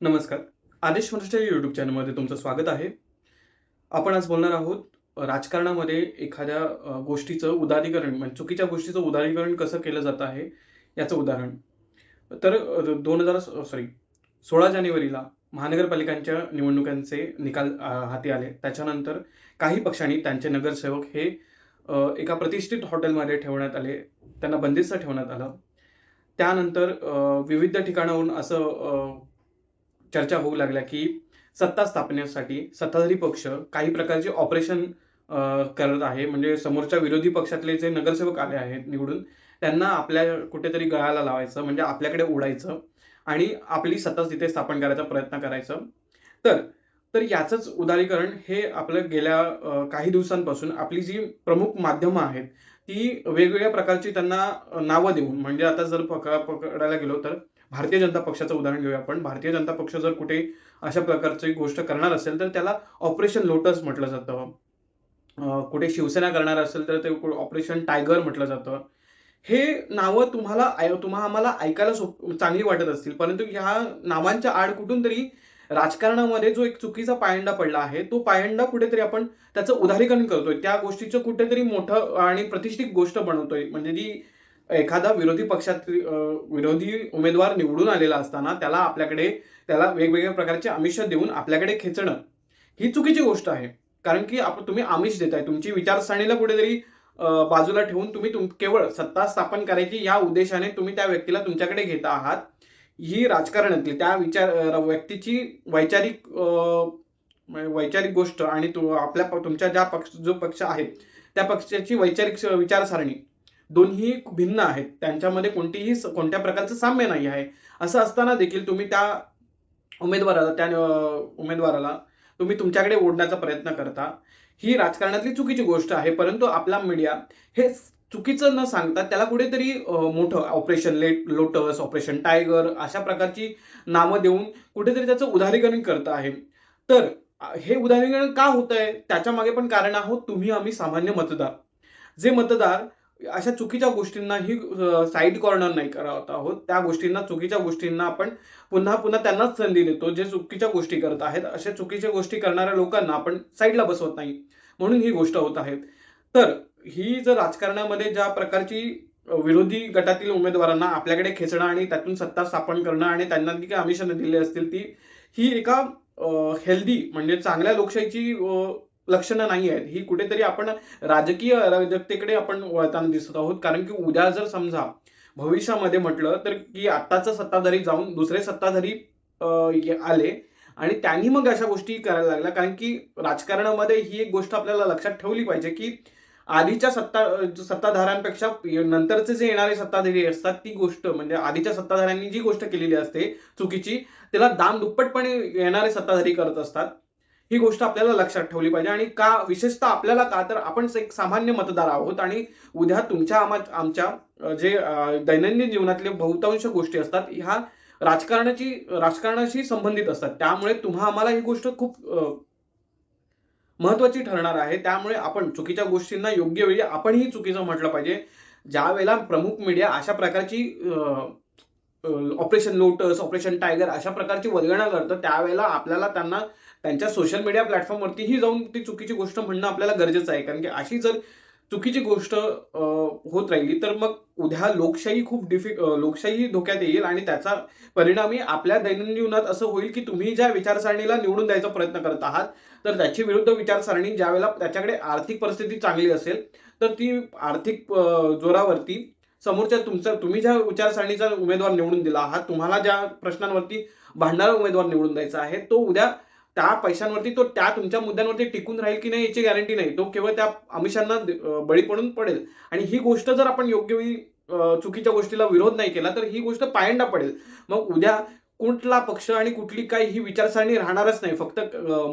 नमस्कार. आदेश महाराष्ट्र यूट्यूब चॅनलमध्ये तुमचं स्वागत आहे. आपण आज बोलणार आहोत राजकारणामध्ये एखाद्या गोष्टीचं उदारीकरण म्हणजे चुकीच्या गोष्टीचं उदारीकरण कसं केलं जात आहे याचं उदाहरण. तर दोन हजार सॉरी सोळा जानेवारीला महानगरपालिकांच्या निवडणुकांचे निकाल हाती आले. त्याच्यानंतर काही पक्षांनी त्यांचे नगरसेवक हे एका प्रतिष्ठित हॉटेलमध्ये ठेवण्यात आले. त्यांना बंदिस्त ठेवण्यात आलं. त्यानंतर विविध ठिकाणाहून असं चर्चा होऊ लागल्या की सत्ता स्थापनेसाठी सत्ताधारी पक्ष काही प्रकारचे ऑपरेशन करत आहे. म्हणजे समोरच्या विरोधी पक्षातले जे नगरसेवक आले आहेत निवडून त्यांना आपल्या कुठेतरी गळाला लावायचं म्हणजे आपल्याकडे ओढायचं आणि आपली सत्ता तिथे स्थापन करायचा प्रयत्न करायचं. तर तर याचंच उदारीकरण हे आपलं गेल्या काही दिवसांपासून आपली जी प्रमुख माध्यमं आहेत ती वेगवेगळ्या प्रकारची त्यांना नावं देऊन म्हणजे आता जर पकडायला गेलो तर भारतीय जनता पक्षाचं उदाहरण घेऊया आपण. भारतीय जनता पक्ष जर कुठे अशा प्रकारची गोष्ट करणार असेल तर त्याला ऑपरेशन लोटस म्हटलं जातं. कुठे शिवसेना करणार असेल तर ते ऑपरेशन टायगर म्हटलं जातं. हे नावं तुम्हाला तुम्हा आम्हाला ऐकायला सोप चांगली वाटत असतील. परंतु ह्या नावांच्या आड कुठून तरी राजकारणामध्ये जो एक चुकीचा पायंडा पडला आहे तो पायंडा कुठेतरी आपण त्याचं उदारीकरण करतोय. त्या गोष्टीचं कुठेतरी मोठं आणि प्रतिष्ठित गोष्ट बनवतोय. म्हणजे जी एखादा विरोधी पक्षात विरोधी उमेदवार निवडून आलेला असताना त्याला आपल्याकडे त्याला वेगवेगळ्या प्रकारचे आमिष देऊन आपल्याकडे खेचणं ही चुकीची गोष्ट आहे. कारण की आपण तुम्ही आमिष देताय. तुमची विचारसरणीला कुठेतरी बाजूला ठेवून तुम्ही तुम केवळ सत्ता स्थापन करायची या उद्देशाने तुम्ही त्या व्यक्तीला तुमच्याकडे घेता आहात ही राजकारणातली त्या विचार व्यक्तीची वैचारिक म्हणजे वैचारिक गोष्ट आणि तु आपल्या प- तुमच्या ज्या पक्ष जो पक्ष आहे त्या पक्षाची वैचारिक स- विचारसारणी दोन्ही भिन्न आहेत. त्यांच्यामध्ये कोणतीही कोणत्या प्रकारचं साम्य नाही आहे. असं असताना देखील तुम्ही त्या उमेदवाराला त्या उमेदवाराला तुम्ही तुमच्याकडे ओढण्याचा प्रयत्न करता. ही राजकारणातली चुकीची गोष्ट आहे. परंतु आपला मीडिया हे चुकीचं न सांगता त्याला कुठेतरी मोठं operation let lotus operation tiger अशा प्रकारची नावं देऊन कुठेतरी त्याचं उदारीकरण करत आहे. तर हे उदारीकरण का होत आहे त्याच्यामागे पण कारण आहोत. तुम्ही आम्ही सामान्य मतदार. जे मतदार अशा चुकीच्या गोष्टींनाही साईड कॉर्नर नाही करत आहोत. त्या गोष्टींना चुकीच्या गोष्टींना आपण पुन्हा पुन्हा त्यांनाच संधी देतो. जे चुकीच्या गोष्टी करत आहेत अशा चुकीच्या गोष्टी करणाऱ्या लोकांना आपण साईडला बसवत नाही. म्हणून ही गोष्ट होत आहे. तर ही जर राजकारणामध्ये ज्या प्रकारची विरोधी गटातील उमेदवारांना आपल्याकडे खेचणं आणि त्यातून सत्ता स्थापन करणं आणि त्यांना जी काही आमिषाने दिली असतील ती ही एका हेल्दी म्हणजे चांगल्या लोकशाहीची लक्षणं नाही आहेत. ही कुठेतरी आपण राजकीय अराजकतेकडे आपण वळताना दिसत आहोत. कारण की उद्या जर समजा भविष्यामध्ये म्हटलं तर की आत्ताचा सत्ताधारी जाऊन दुसरे सत्ताधारी आले आणि त्यांनी मग अशा गोष्टी करायला लागल्या. कारण की राजकारणामध्ये ही एक गोष्ट आपल्याला लक्षात ठेवली पाहिजे की आधीच्या सत्ता सत्ताधाऱ्यांपेक्षा नंतरचे जे येणारे सत्ताधारी असतात ती गोष्ट म्हणजे आधीच्या सत्ताधाऱ्यांनी जी गोष्ट केलेली असते चुकीची त्याला दाम दुप्पटपणे येणारे सत्ताधारी करत असतात. ही गोष्ट आपल्याला लक्षात ठेवली पाहिजे. आणि का विशेषतः आपल्याला का तर आपण एक सामान्य मतदार आहोत आणि उद्या तुमच्या आमा- आमच्या जे दैनंदिन जीवनातले बहुतांश गोष्टी असतात ह्या राजकारणाची राजकारणाशी संबंधित असतात. त्यामुळे तुम्हा आम्हाला ही गोष्ट खूप महत्वाची ठरणार आहे. त्यामुळे आपण चुकीच्या गोष्टींना योग्य वेळी आपणही चुकीचं म्हटलं पाहिजे. ज्या वेळेला प्रमुख मीडिया अशा प्रकारची ऑपरेशन लोटस ऑपरेशन टायगर अशा प्रकारची वल्गणा करतं त्यावेळेला आपल्याला त्यांना त्यांच्या सोशल मीडिया प्लॅटफॉर्मवरतीही जाऊन ती चुकीची गोष्ट म्हणणं आपल्याला गरजेचं आहे. कारण की अशी जर चुकीची गोष्ट होत राहिली तर मग उद्या लोकशाही खूप डिफिक लोकशाही धोक्यात येईल आणि त्याचा परिणामी आपल्या दैनंदिन जीवनात असं होईल की तुम्ही ज्या विचारसरणीला निवडून द्यायचा प्रयत्न करत आहात तर त्याची विरुद्ध विचारसरणी ज्यावेळेला त्याच्याकडे आर्थिक परिस्थिती चांगली असेल तर ती आर्थिक जोरावरती समोरच्या तुमचा तुम्ही ज्या विचारसरणीचा उमेदवार निवडून दिला आहात तुम्हाला ज्या प्रश्नांवरती भांडणारा उमेदवार निवडून द्यायचा आहे तो उद्या त्या पैशांवरती तो त्या तुमच्या मुद्द्यांवरती टिकून राहील की नाही याची गॅरंटी नाही. तो केवळ त्या आमिषांना बळी पडून पडेल. आणि ही गोष्ट जर आपण योग्य वेळी चुकीच्या गोष्टीला विरोध नाही केला तर ही गोष्ट पायंडा पडेल. मग उद्या कुठला पक्ष आणि कुठली काही ही विचारसरणी राहणारच नाही. फक्त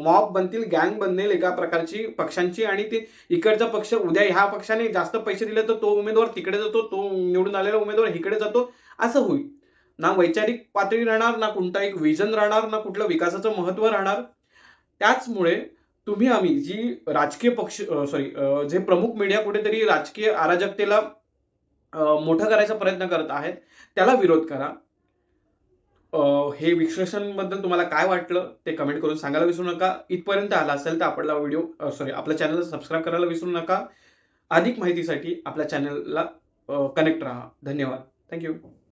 मॉब बनतील गँग बनतील एका प्रकारची पक्षांची आणि ते इकडचा पक्ष उद्या ह्या पक्षाने जास्त पैसे दिले तर तो उमेदवार तिकडे जातो तो निवडून आलेला उमेदवार इकडे जातो असं होईल. ना वैचारिक पातळी राहणार ना कोणता एक विजन राहणार ना कुठलं विकासाचं महत्त्व राहणार. त्याचमुळे तुम्ही आम्ही जी राजकीय पक्ष सॉरी जे प्रमुख मीडिया कुठेतरी राजकीय अराजकतेला मोठं करायचा प्रयत्न करत आहेत त्याला विरोध करा. हे विश्लेषणबद्दल तुम्हाला काय वाटलं ते कमेंट करून सांगायला विसरू नका. इथपर्यंत आला असेल तर आपला व्हिडिओ सॉरी आपल्या चॅनलला सबस्क्राईब करायला विसरू नका. अधिक माहितीसाठी आपल्या चॅनलला कनेक्ट राहा. धन्यवाद. थँक्यू